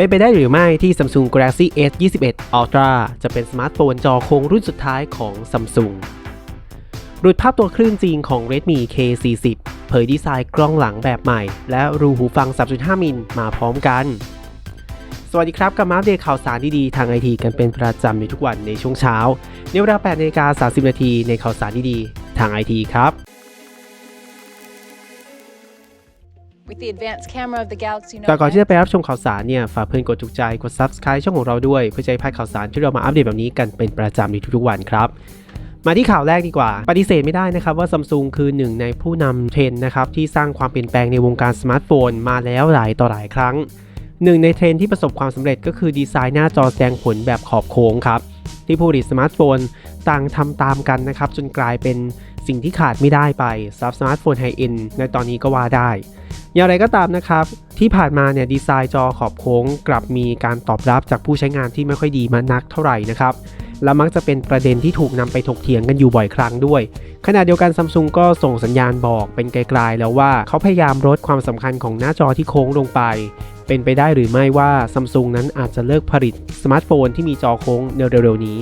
เป็นไปได้หรือไม่ที่ Samsung Galaxy S 21 Ultra จะเป็นสมาร์ทโฟนจอโค้งรุ่นสุดท้ายของ Samsung รูดภาพตัวคลื่นจริงของ Redmi K40 เผยดีไซน์กล้องหลังแบบใหม่ และรูหูฟัง 3.5 มิลมาพร้อมกัน สวัสดีครับกับมาอัปเดตข่าวสารดีๆ ทางไอทีกันเป็นประจำในทุกวันในช่วงเช้าในเวลา8นาฬิกา30 นาทีในข่าวสารดีๆ ทางไอทีครับ แต่ก่อนที่ X, จะไปรับชมข่าวสารเนี่ย ฝากเพื่อนกดถูกใจ กด Subscribe ช่องของเราด้วย เพื่อจะให้พลาดข่าวสารที่เรามาอัปเดตแบบนี้กันเป็นประจำในทุกๆวันครับมาที่ข่าวแรกดีกว่า ปฏิเสธไม่ได้นะครับว่า Samsung คือหนึ่งในผู้นำเทรนด์นะครับที่สร้างความเปลี่ยนแปลงในวงการสมาร์ทโฟนมาแล้วหลายต่อหลายครั้ง หนึ่งในเทรนด์ที่ประสบความสำเร็จก็คือดีไซน์หน้าจอแสดงผลแบบขอบโค้งครับที่ผู้ผลิตสมาร์ทโฟนต่างทำตามกันนะครับจนกลายเป็น สิ่งที่ขาดไม่ได้ไปสำหรับสมาร์ทโฟนไฮเอ็นในตอนนี้ก็ว่าได้ อย่างไรก็ตามนะครับ ที่ผ่านมาเนี่ยดีไซน์จอขอบโค้ง กลับมีการตอบรับจากผู้ใช้งานที่ไม่ค่อยดีมานักเท่าไหร่นะครับและมักจะเป็นประเด็นที่ถูกนำไปถกเถียงกันอยู่บ่อยครั้งด้วย ขณะเดียวกันซัมซุงก็ส่งสัญญาณบอกเป็นไกลๆแล้วว่าเขาพยายามลดความสำคัญของหน้าจอที่โค้งลงไป เป็นไปได้หรือไม่ว่าซัมซุงนั้นอาจจะเลิกผลิตสมาร์ทโฟนที่มีจอโค้งในเร็วๆนี้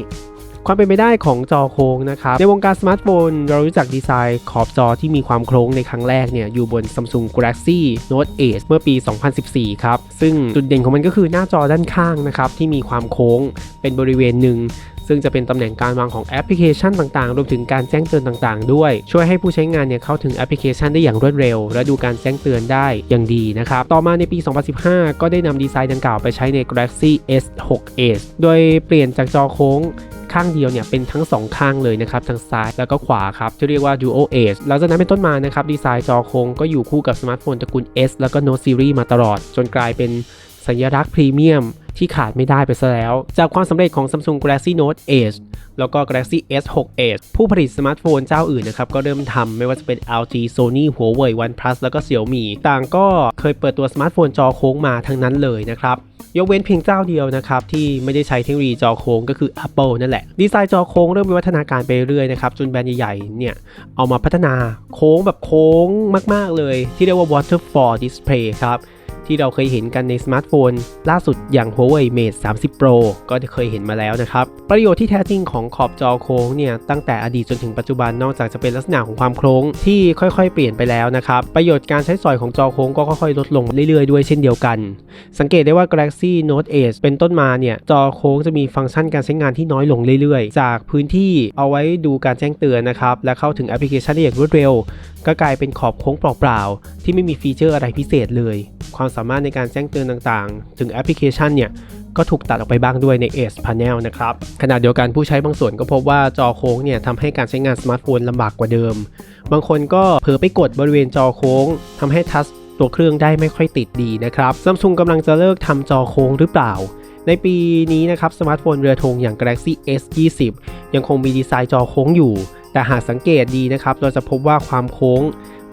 ความเป็นไปได้ของจอโค้งนะครับในวงการสมาร์ทโฟน เรารู้จักดีไซน์ขอบจอที่มีความโค้งในครั้งแรกเนี่ยอยู่บน Samsung Galaxy Note 8 เมื่อปี 2014 ครับ ซึ่งจุดเด่นของมันก็คือหน้าจอด้านข้างนะครับที่มีความโค้งเป็นบริเวณหนึ่งซึ่งจะเป็นตำแหน่งการวางของแอปพลิเคชันต่างๆ รวมถึงการแจ้งเตือนต่างๆ ด้วย ช่วยให้ผู้ใช้งานเนี่ยเข้าถึงแอปพลิเคชันได้อย่างรวดเร็ว และดูการแจ้งเตือนได้อย่างดีนะครับ ต่อมาในปี 2015 ก็ได้นำดีไซน์ดังกล่าวไปใช้ใน Galaxy S6s โดยเปลี่ยนจากจอโค้ง ข้างเดียวเนี่ยเป็นทั้ง 2 ข้างเลยนะครับทั้งซ้ายแล้วก็ขวาครับที่เรียกว่า Dual Edge หลังจากนั้นเป็นต้นมานะครับดีไซน์จอโค้งก็อยู่คู่กับสมาร์ทโฟนตระกูล S แล้วก็ Note Series มาตลอด จนกลายเป็นสัญลักษณ์พรีเมียม ที่ขาดไม่ได้ไปซะแล้ว จากความสำเร็จของ Samsung Galaxy Note Edge แล้วก็ Galaxy S6 Edge ผู้ผลิตสมาร์ทโฟนเจ้าอื่นนะครับ ก็เริ่มทำไม่ว่าจะเป็น LG Sony Huawei OnePlus แล้วก็ Xiaomi ต่างก็เคยเปิดตัวสมาร์ทโฟนจอโค้งมาทั้งนั้นเลยนะครับยกเว้นเพียงเจ้าเดียวนะครับ ที่ไม่ได้ใช้เทคโนโลยีจอโค้งก็คือ Apple นั่นแหละ ดีไซน์จอโค้งเริ่มวิวัฒนาการไปเรื่อยนะครับ จนแบรนด์ใหญ่ๆเนี่ย เอามาพัฒนาโค้งแบบโค้งมาก ๆ เลย ที่เรียกว่า waterfall display ครับ ที่เราเคยเห็นกันในสมาร์ทโฟน ล่าสุดอย่าง Huawei Mate 30 Pro ก็เคยเห็นมาแล้วนะครับ ประโยชน์ที่แท้จริงของขอบจอโค้งเนี่ยตั้งแต่อดีตจนถึงปัจจุบันนอกจากจะเป็นลักษณะของความโค้งที่ค่อยๆ เปลี่ยนไปแล้วนะครับ ประโยชน์การใช้สอยของจอโค้งก็ค่อยๆ ลดลงเรื่อยๆ ด้วยเช่นเดียวกัน สังเกตได้ว่า Galaxy Note 8 เป็นต้นมาเนี่ยจอโค้งจะมีฟังก์ชันการใช้งานที่น้อยลงเรื่อยๆ จากพื้นที่เอาไว้ดูการแจ้งเตือนนะครับและเข้าถึงแอปพลิเคชันได้อย่างรวดเร็ว ก็กลายเป็นขอบโค้งเปล่าๆที่ไม่มีฟีเจอร์อะไรพิเศษเลย ความสามารถในการแจ้งเตือนต่างๆ ถึงแอปพลิเคชันเนี่ย ก็ถูกตัดออกไปบ้างด้วยใน Edge Panel นะครับ ขณะเดียวกันผู้ใช้บางส่วนก็พบว่าจอโค้งเนี่ยทำให้การใช้งานสมาร์ทโฟนลำบากกว่าเดิม บางคนก็เผลอไปกดบริเวณจอโค้งทำให้ทัชตัวเครื่องได้ไม่ค่อยติดดีนะครับซัมซุงกำลังจะเลิกทำจอโค้งหรือเปล่า ในปีนี้นะครับสมาร์ทโฟนเรือธงอย่าง Galaxy S20 ยังคงมีดีไซน์จอโค้งอยู่ แต่หากสังเกตดีนะครับเราจะพบว่าความโค้ง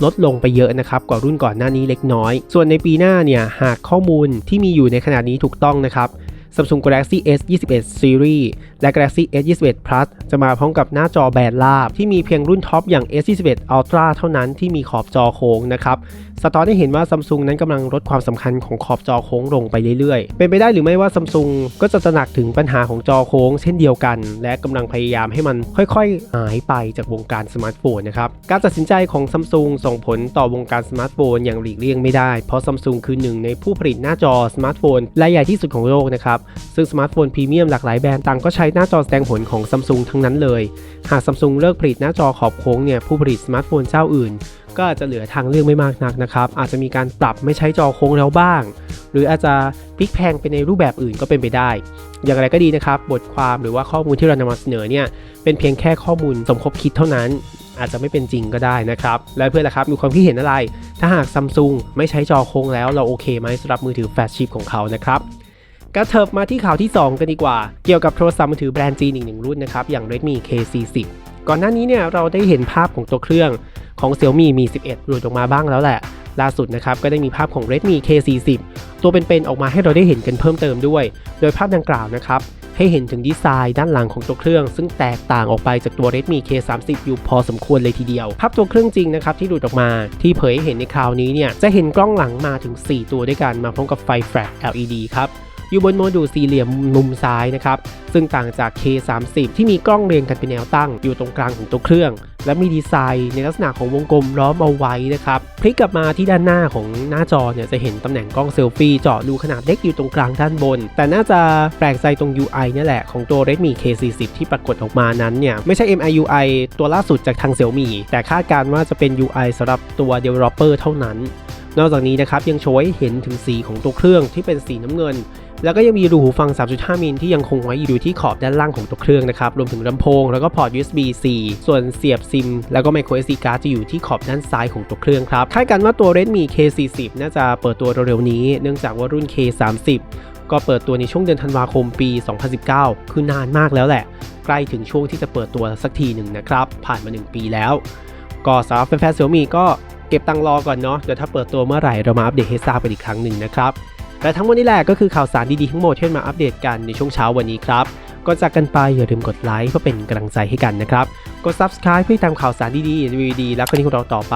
ลดลงไปเยอะนะครับกว่ารุ่นก่อนหน้านี้เล็กน้อย ส่วนในปีหน้าเนี่ยหากข้อมูลที่มีอยู่ในขณะนี้ถูกต้องนะครับ Samsung Galaxy S21 Series และ Galaxy S21 Plus จะมาพร้อมกับหน้าจอแบนราบ ที่มีเพียงรุ่นท็อปอย่าง S21 Ultra เท่านั้นที่มีขอบจอโค้งนะครับสะท้อนให้เห็นว่า Samsung นั้นกำลังลดความสำคัญของขอบจอโค้งลงไปเรื่อยๆ เป็นไปได้หรือไม่ว่า Samsung ก็จะตระหนักถึงปัญหาของจอโค้งเช่นเดียวกัน และกำลังพยายามให้มันค่อยๆ หายไปจากวงการสมาร์ทโฟนนะครับ การตัดสินใจของ Samsung ส่งผลต่อวงการสมาร์ทโฟนอย่างหลีกเลี่ยงไม่ได้ เพราะ Samsung คือหนึ่งในผู้ผลิตหน้าจอสมาร์ทโฟนรายใหญ่ที่สุดของโลกนะครับซึ่งสมาร์ทโฟนพรีเมียมหลากหลายแบรนด์ต่างก็ใช้หน้าจอแสดงผลของ Samsung ทั้งนั้นเลย หาก Samsung เลิกผลิตหน้าจอขอบโค้งเนี่ยผู้ผลิตสมาร์ทโฟนเจ้าอื่น ก็อาจจะเหลือทางเลือกไม่มากนักนะครับ อาจจะมีการปรับไม่ใช้จอโค้งแล้วบ้าง หรืออาจจะพลิกแพงไปในรูปแบบอื่นก็เป็นไปได้ อย่างไรก็ดีนะครับ บทความหรือว่าข้อมูลที่เรานำมาเสนอเนี่ยเป็นเพียงแค่ข้อมูลสมคบคิดเท่านั้นอาจจะไม่เป็นจริงก็ได้นะครับ และเพื่อนล่ะครับ มีความคิดเห็นอะไร ถ้าหากซัมซุงไม่ใช้จอโค้งแล้วเราโอเคไหมสำหรับมือถือแฟลชชิพของเขานะครับ กระเถิบมาที่ข่าวที่ 2 กันดีกว่า เกี่ยวกับโทรศัพท์มือถือแบรนด์จีนอีกหนึ่งรุ่นนะครับ อย่าง Redmi K40 ก่อนหน้านี้เนี่ยเราได้เห็นภาพของตัวเครื่องของ Xiaomi Mi 11 หลุดออกมาบ้างแล้วแหละ ล่าสุดนะครับก็ได้มีภาพของ Redmi K40 ตัวเป็นๆออกมาให้เราได้เห็นกันเพิ่มเติมด้วย โดยภาพดังกล่าวนะครับให้เห็นถึงดีไซน์ด้านหลังของตัวเครื่อง ซึ่งแตกต่างออกไปจากตัว Redmi K30 อยู่พอสมควรเลยทีเดียว ภาพตัวเครื่องจริงนะครับที่หลุดออกมา ที่เผยให้เห็นในคราวนี้เนี่ยจะเห็นกล้องหลังมาถึง 4 ตัวด้วยกันมาพร้อมกับไฟแฟลช LED ครับ อยู่บนโมดูลสี่เหลี่ยมมุมซ้ายนะครับ ซึ่งต่างจาก K30 ที่มีกล้องเรียงกันเป็นแนวตั้ง อยู่ตรงกลางของตัวเครื่อง และมีดีไซน์ในลักษณะของวงกลมล้อมเอาไว้นะครับ พลิกกลับมาที่ด้านหน้าของหน้าจอเนี่ยจะเห็นตำแหน่งกล้องเซลฟี่เจาะรูขนาดเล็กอยู่ตรงกลางด้านบน แต่น่าจะแปลกใจตรง UI เนี่ยแหละของตัว Redmi K40 ที่ปรากฏออกมานั้นเนี่ยไม่ใช่ MIUI ตัวล่าสุดจากทาง Xiaomi แต่คาดการณ์ว่าจะเป็น UI สำหรับตัว developer เท่านั้นนอกจากนี้นะครับยังโชว์ให้เห็นถึงสีของตัวเครื่องที่เป็นสีน้ำเงิน แล้วก็ยังมีรูหูฟัง 3.5 มิลที่ยังคงไว้อยู่ที่ขอบด้านล่างของตัวเครื่องนะครับ รวมถึงลำโพงแล้วก็พอร์ต USB-C ส่วนเสียบซิม แล้วก็ micro SD card จะอยู่ที่ขอบด้านซ้ายของตัวเครื่องครับคาดกันว่าตัว Redmi K40 น่าจะเปิดตัวเร็วๆนี้ เนื่องจากว่ารุ่น K30 ก็เปิดตัวในช่วงเดือนธันวาคมปี 2019 คือนานมากแล้วแหละ ใกล้ถึงช่วงที่จะเปิดตัวสักทีหนึ่งนะครับ ผ่านมา 1 ปีแล้ว ก็สำหรับแฟนๆ Xiaomi ก็เก็บตังรอก่อนเนาะ เดี๋ยวถ้าเปิดตัวเมื่อไหร่เรามาอัปเดตให้ทราบกันอีกครั้งหนึ่งนะครับ และทั้งหมดนี้แหละก็คือข่าวสารดีๆทั้งหมดที่มาอัปเดตกันในช่วงเช้าวันนี้ครับก่อนจากกันไปอย่าลืมกดไลค์เพื่อเป็นกำลังใจให้กันนะครับ กด subscribe เพื่อติดตามข่าวสารดีๆรีวิวดีๆแล้วก็นี้ของเราต่อไป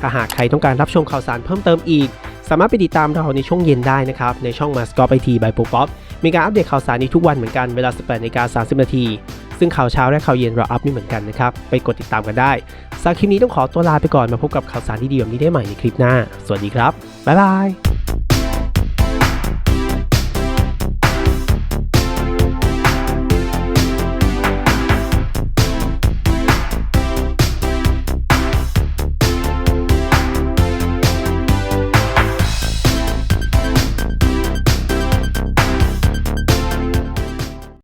ถ้าหากใครต้องการรับชมข่าวสารเพิ่มเติมอีก สามารถไปติดตามเราในช่วงเย็นได้นะครับ ในช่อง m a s c o t IT by p o p o p มีการอัปเดตข่าวสารนี้ทุกวันเหมือนกันเวลา 18นาฬิกา30 นาที ซึ่งข่าวเช้าและข่าวเย็นเราอัพนี่เหมือนกันนะครับ ไปกดติดตามกันได้สำหรับคลิปนี้ต้องขอตัวลาไปก่อนมาพบกับข่าวสารดีๆแบบนี้ได้ใหม่ในคลิปหน้า สวัสดีครับบ๊ายบาย